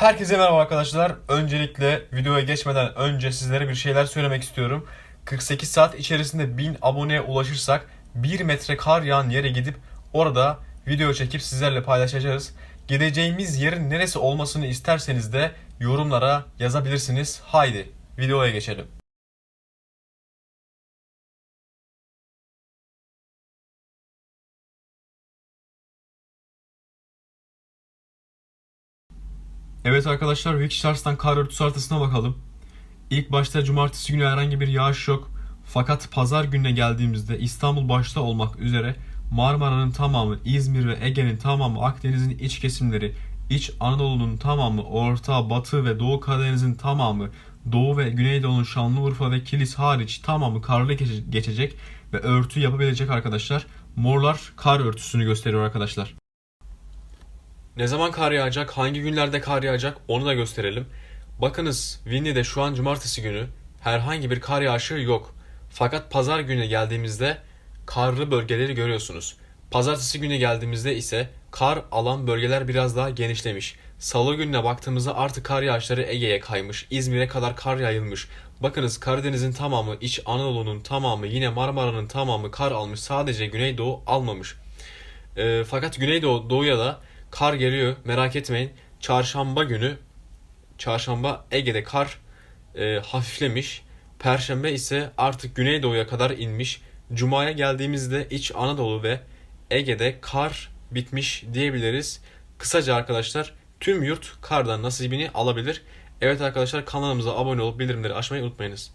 Herkese merhaba arkadaşlar. Öncelikle videoya geçmeden önce sizlere bir şeyler söylemek istiyorum. 48 saat içerisinde 1000 aboneye ulaşırsak 1 metre kar yağan yere gidip orada video çekip sizlerle paylaşacağız. Gideceğimiz yerin neresi olmasını isterseniz de yorumlara yazabilirsiniz. Haydi videoya geçelim. Evet arkadaşlar Wikishars'tan kar örtüsü haritasına bakalım. İlk başta cumartesi günü herhangi bir yağış yok. Fakat pazar gününe geldiğimizde İstanbul başta olmak üzere Marmara'nın tamamı, İzmir ve Ege'nin tamamı, Akdeniz'in iç kesimleri, İç Anadolu'nun tamamı, Orta, Batı ve Doğu Karadeniz'in tamamı, Doğu ve Güneydoğu'nun Şanlıurfa ve Kilis hariç tamamı karlı geçe- geçecek ve örtü yapabilecek arkadaşlar. Morlar kar örtüsünü gösteriyor arkadaşlar. Ne zaman kar yağacak, hangi günlerde kar yağacak onu da gösterelim. Bakınız Winnie'de şu an cumartesi günü herhangi bir kar yağışı yok. Fakat pazar gününe geldiğimizde karlı bölgeleri görüyorsunuz. Pazartesi günü geldiğimizde ise kar alan bölgeler biraz daha genişlemiş. Salı gününe baktığımızda artık kar yağışları Ege'ye kaymış. İzmir'e kadar kar yayılmış. Bakınız Karadeniz'in tamamı, İç Anadolu'nun tamamı, yine Marmara'nın tamamı kar almış. Sadece Güneydoğu almamış. E, fakat Güneydoğu Doğu'ya da kar geliyor. Merak etmeyin. Çarşamba günü Çarşamba Ege'de kar e, hafiflemiş. Perşembe ise artık Güneydoğu'ya kadar inmiş. Cuma'ya geldiğimizde İç Anadolu ve Ege'de kar bitmiş diyebiliriz. Kısaca arkadaşlar tüm yurt kardan nasibini alabilir. Evet arkadaşlar kanalımıza abone olup bildirimleri açmayı unutmayınız.